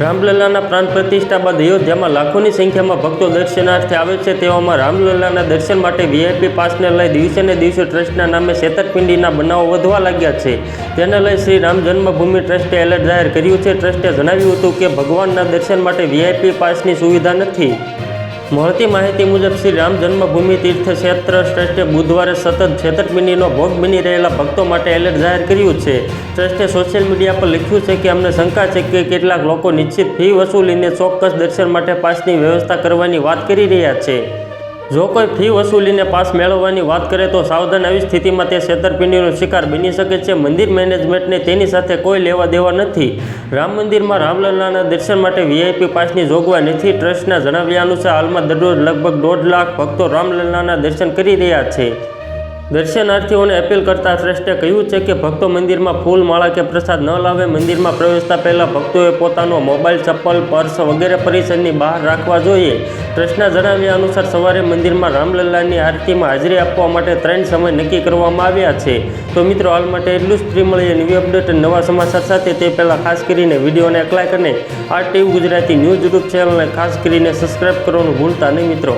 રામલલ્લાના પ્રાણ પ્રતિષ્ઠા બાદ અયોધ્યામાં લાખોની સંખ્યામાં ભક્તો દર્શનાર્થે આવે છે. તેવામાં રામલલ્લાના દર્શન માટે વીઆઈપી પાસને લઈ દિવસે ને દિવસે ટ્રસ્ટના નામે છેતરપિંડીના બનાવો વધવા લાગ્યા છે. તેને લઈ શ્રી રામ જન્મભૂમિ ટ્રસ્ટે એલર્ટ જાહેર કર્યું છે. ટ્રસ્ટે જણાવ્યું હતું કે ભગવાનના દર્શન માટે વીઆઈપી પાસની સુવિધા નથી. મળતી માહિતી મુજબ શ્રી રામ જન્મભૂમિ તીર્થ ક્ષેત્ર ટ્રસ્ટે બુધવારે સતત છેતરપિંડીનો ભોગ બની રહેલા ભક્તો માટે એલર્ટ જાહેર કર્યું છે. ટ્રસ્ટે સોશિયલ મીડિયા પર લખ્યું છે કે અમને શંકા છે કે કેટલાક લોકો નિશ્ચિત ફી વસૂલીને ચોક્કસ દર્શન માટે પાસની વ્યવસ્થા કરવાની વાત કરી રહ્યા છે. જો કોઈ ફી વસૂલીને પાસ મેળવવાની વાત કરે તો સાવધાન આવી સ્થિતિમાં તે છેતરપિંડીનો શિકાર બની શકે છે. મંદિર મેનેજમેન્ટને તેની સાથે કોઈ લેવા દેવા નથી. રામ મંદિરમાં રામલલ્લાના દર્શન માટે વીઆઈપી પાસની જોગવાઈ નથી. ટ્રસ્ટના જણાવ્યા અનુસાર હાલમાં દરરોજ લગભગ દોઢ લાખ ભક્તો રામલલ્લાના દર્શન કરી રહ્યા છે. દર્શનાર્થીઓને અપીલ કરતા શ્રેષ્ઠે કહ્યું છે કે ભક્તો મંદિરમાં ફૂલ માળા કે પ્રસાદ ન લાવે, મંદિરમાં પ્રવેશતા પહેલાં ભક્તોએ પોતાનો મોબાઈલ, ચપ્પલ, પર્સ વગેરે પરિસરની બહાર રાખવા જોઈએ. ટ્રસ્ટના જણાવ્યા અનુસાર સવારે મંદિરમાં રામલલ્લાની આરતીમાં હાજરી આપવા માટે ત્રણ સમય નક્કી કરવામાં આવ્યા છે. તો મિત્રો, હાલ માટે એટલું જ. ફ્રી મળીએ નવી અપડેટ નવા સમાચાર સાથે તે પહેલાં ખાસ કરીને વિડીયોને લાઈક અને આ ટીવી ગુજરાતી ન્યૂઝ યુટ્યુબ ચેનલને ખાસ કરીને સબસ્ક્રાઈબ કરવાનું ભૂલતા નહીં મિત્રો.